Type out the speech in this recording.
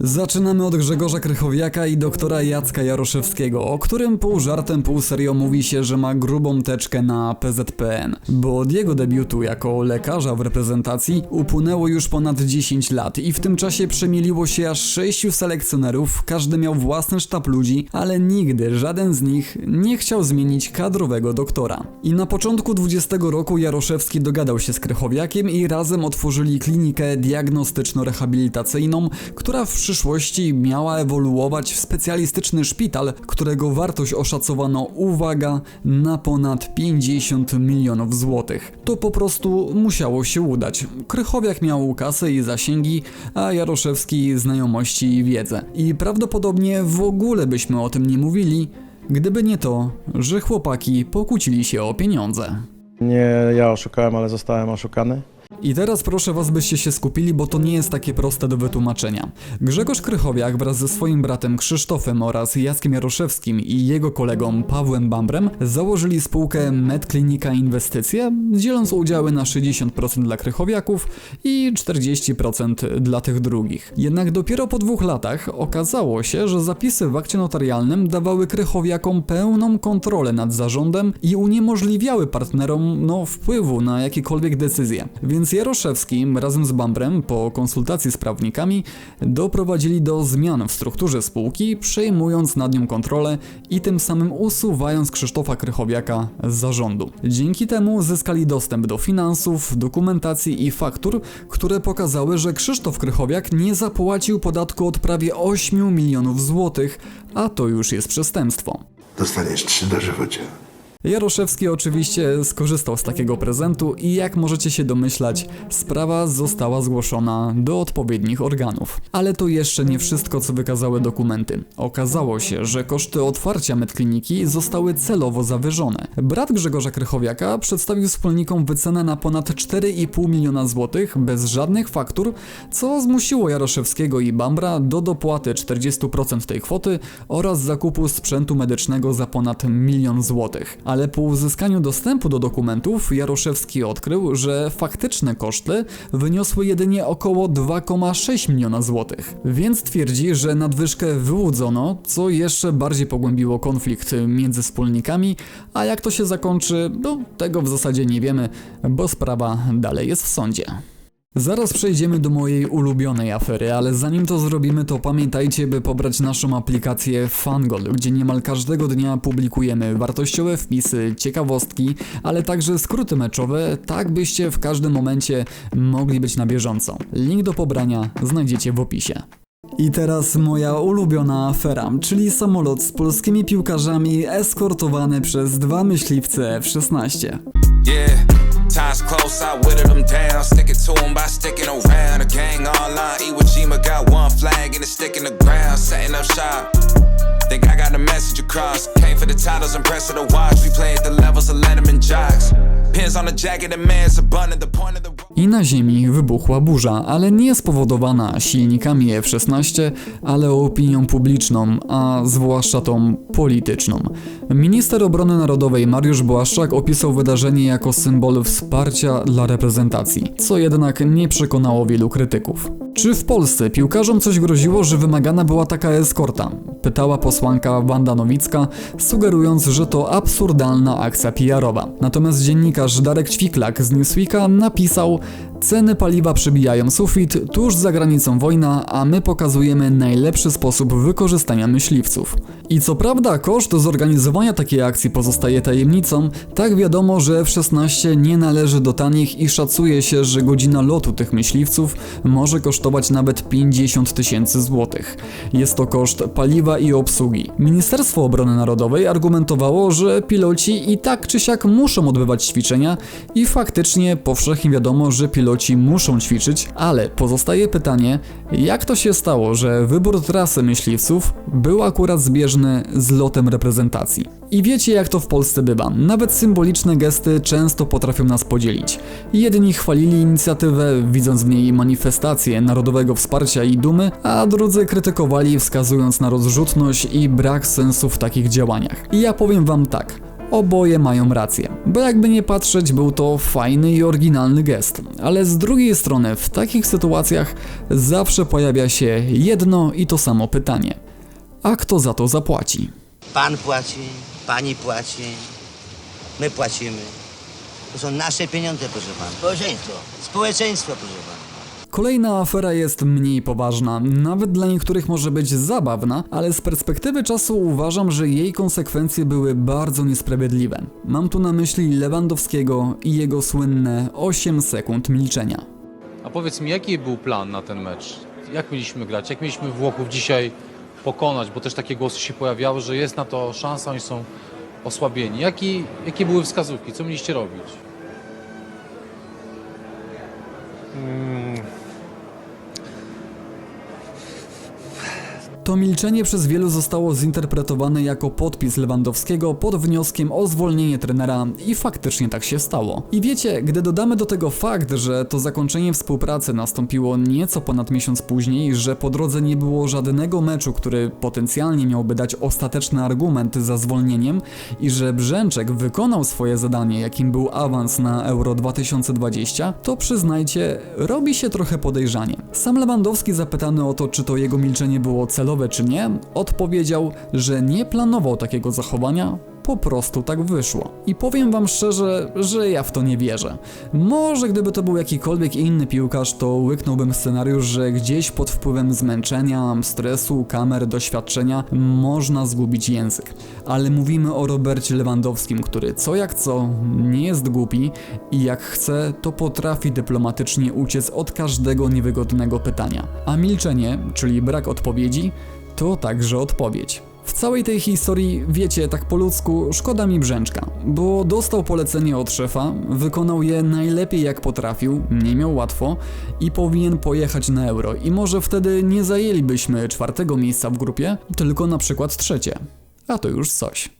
Zaczynamy od Grzegorza Krychowiaka i doktora Jacka Jaroszewskiego, o którym pół żartem, pół serio mówi się, że ma grubą teczkę na PZPN, bo od jego debiutu jako lekarza w reprezentacji upłynęło już ponad 10 lat i w tym czasie przemieliło się aż 6 selekcjonerów, każdy miał własny sztab ludzi, ale nigdy żaden z nich nie chciał zmienić kadrowego doktora. I na początku 20 roku Jaroszewski dogadał się z Krychowiakiem i razem otworzyli klinikę diagnostyczno-rehabilitacyjną, która w przyszłości miała ewoluować w specjalistyczny szpital, którego wartość oszacowano, uwaga, na ponad 50 milionów złotych. To po prostu musiało się udać. Krychowiak miał kasę i zasięgi, a Jaroszewski znajomości i wiedzę. I prawdopodobnie w ogóle byśmy o tym nie mówili, gdyby nie to, że chłopaki pokłócili się o pieniądze. Nie ja oszukałem, ale zostałem oszukany. I teraz proszę was, byście się skupili, bo to nie jest takie proste do wytłumaczenia. Grzegorz Krychowiak wraz ze swoim bratem Krzysztofem oraz Jackiem Jaroszewskim i jego kolegą Pawłem Bambrem założyli spółkę MedKlinika Inwestycje, dzieląc udziały na 60% dla Krychowiaków i 40% dla tych drugich. Jednak dopiero po dwóch latach okazało się, że zapisy w akcie notarialnym dawały Krychowiakom pełną kontrolę nad zarządem i uniemożliwiały partnerom no, wpływu na jakiekolwiek decyzje. Więc Jaroszewski razem z Bambrem po konsultacji z prawnikami doprowadzili do zmian w strukturze spółki, przejmując nad nią kontrolę i tym samym usuwając Krzysztofa Krychowiaka z zarządu. Dzięki temu zyskali dostęp do finansów, dokumentacji i faktur, które pokazały, że Krzysztof Krychowiak nie zapłacił podatku od prawie 8 milionów złotych, a to już jest przestępstwo. Dostaniesz trzy dożywocie. Jaroszewski oczywiście skorzystał z takiego prezentu i jak możecie się domyślać, sprawa została zgłoszona do odpowiednich organów. Ale to jeszcze nie wszystko, co wykazały dokumenty. Okazało się, że koszty otwarcia medkliniki zostały celowo zawyżone. Brat Grzegorza Krychowiaka przedstawił wspólnikom wycenę na ponad 4,5 miliona złotych bez żadnych faktur, co zmusiło Jaroszewskiego i Bambra do dopłaty 40% tej kwoty oraz zakupu sprzętu medycznego za ponad milion złotych ale po uzyskaniu dostępu do dokumentów Jaroszewski odkrył, że faktyczne koszty wyniosły jedynie około 2,6 miliona złotych. Więc twierdzi, że nadwyżkę wyłudzono, co jeszcze bardziej pogłębiło konflikt między wspólnikami, a jak to się zakończy, no tego w zasadzie nie wiemy, bo sprawa dalej jest w sądzie. Zaraz przejdziemy do mojej ulubionej afery, ale zanim to zrobimy, to pamiętajcie, by pobrać naszą aplikację Fangol, gdzie niemal każdego dnia publikujemy wartościowe wpisy, ciekawostki, ale także skróty meczowe, tak byście w każdym momencie mogli być na bieżąco. Link do pobrania znajdziecie w opisie. I teraz moja ulubiona afera, czyli samolot z polskimi piłkarzami eskortowany przez dwa myśliwce F-16. Close, I whittled them down. Stick it to them by sticking around. The gang online, Iwo Jima got one flag and it's sticking the ground. Setting up shop. Think I got a message across. Came for the titles and press of the watch. We played the levels of Letterman jocks. I na Ziemi wybuchła burza, ale nie spowodowana silnikami F-16, ale opinią publiczną, a zwłaszcza tą polityczną. Minister Obrony Narodowej Mariusz Błaszczak opisał wydarzenie jako symbol wsparcia dla reprezentacji, co jednak nie przekonało wielu krytyków. Czy w Polsce piłkarzom coś groziło, że wymagana była taka eskorta? Pytała posłanka Wanda Nowicka, sugerując, że to absurdalna akcja PR-owa. Natomiast dziennikarz Darek Ćwiklak z Newsweeka napisał Ceny paliwa przebijają sufit, tuż za granicą wojna, a my pokazujemy najlepszy sposób wykorzystania myśliwców. I co prawda koszt zorganizowania takiej akcji pozostaje tajemnicą, tak wiadomo, że F-16 nie należy do tanich i szacuje się, że godzina lotu tych myśliwców może kosztować nawet 50 tysięcy złotych. Jest to koszt paliwa i obsługi. Ministerstwo Obrony Narodowej argumentowało, że piloci i tak czy siak muszą odbywać ćwiczenia i faktycznie powszechnie wiadomo, że piloci muszą ćwiczyć, ale pozostaje pytanie, jak to się stało, że wybór trasy myśliwców był akurat zbieżny z lotem reprezentacji. I wiecie jak to w Polsce bywa, nawet symboliczne gesty często potrafią nas podzielić. Jedni chwalili inicjatywę, widząc w niej manifestację narodowego wsparcia i dumy, a drudzy krytykowali wskazując na rozrzutność i brak sensu w takich działaniach. I ja powiem wam tak, Oboje mają rację, bo jakby nie patrzeć, był to fajny i oryginalny gest. Ale z drugiej strony, w takich sytuacjach zawsze pojawia się jedno i to samo pytanie: a kto za to zapłaci? Pan płaci, pani płaci, my płacimy. To są nasze pieniądze, proszę pana. Społeczeństwo. Społeczeństwo, proszę pana. Kolejna afera jest mniej poważna, nawet dla niektórych może być zabawna, ale z perspektywy czasu uważam, że jej konsekwencje były bardzo niesprawiedliwe. Mam tu na myśli Lewandowskiego i jego słynne 8 sekund milczenia. A powiedz mi, jaki był plan na ten mecz? Jak mieliśmy grać? Jak mieliśmy Włochów dzisiaj pokonać? Bo też takie głosy się pojawiały, że jest na to szansa, oni są osłabieni. Jaki, jakie były wskazówki? Co mieliście robić? To milczenie przez wielu zostało zinterpretowane jako podpis Lewandowskiego pod wnioskiem o zwolnienie trenera i faktycznie tak się stało. I wiecie, gdy dodamy do tego fakt, że to zakończenie współpracy nastąpiło nieco ponad miesiąc później, że po drodze nie było żadnego meczu, który potencjalnie miałby dać ostateczny argument za zwolnieniem i że Brzęczek wykonał swoje zadanie, jakim był awans na Euro 2020, to przyznajcie, robi się trochę podejrzanie. Sam Lewandowski zapytany o to, czy to jego milczenie było celowe czy nie, odpowiedział, że nie planował takiego zachowania, po prostu tak wyszło. I powiem wam szczerze, że ja w to nie wierzę. Może gdyby to był jakikolwiek inny piłkarz, to łyknąłbym scenariusz, że gdzieś pod wpływem zmęczenia, stresu, kamer, doświadczenia można zgubić język. Ale mówimy o Robercie Lewandowskim, który co jak co nie jest głupi i jak chce, to potrafi dyplomatycznie uciec od każdego niewygodnego pytania. A milczenie, czyli brak odpowiedzi, to także odpowiedź. W całej tej historii, wiecie, tak po ludzku, szkoda mi Brzęczka, bo dostał polecenie od szefa, wykonał je najlepiej jak potrafił, nie miał łatwo i powinien pojechać na euro. I może wtedy nie zajęlibyśmy czwartego miejsca w grupie, tylko na przykład trzecie. A to już coś.